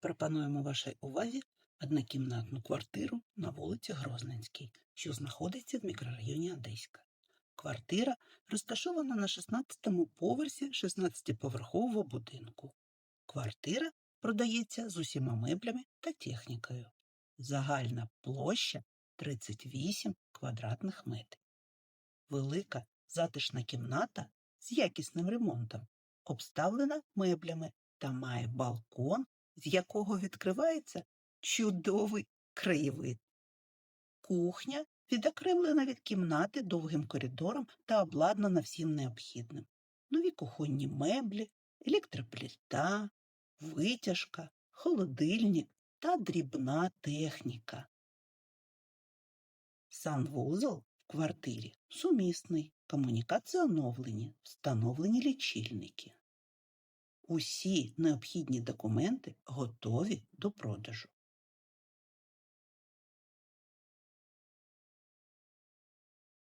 Пропонуємо вашій увазі однокімнатну квартиру на вулиці Грозненській, що знаходиться в мікрорайоні Одеська. Квартира розташована на 16-му поверсі 16-поверхового будинку. Квартира продається з усіма меблями та технікою. Загальна площа 38 квадратних метрів. Велика затишна кімната з якісним ремонтом, обставлена меблями та має балкон, з якого відкривається чудовий краєвид. Кухня відокремлена від кімнати довгим коридором та обладнана всім необхідним. Нові кухонні меблі, електропліта, витяжка, холодильник та дрібна техніка. Санвузол в квартирі сумісний, комунікації оновлені, встановлені лічильники. Усі необхідні документи готові до продажу.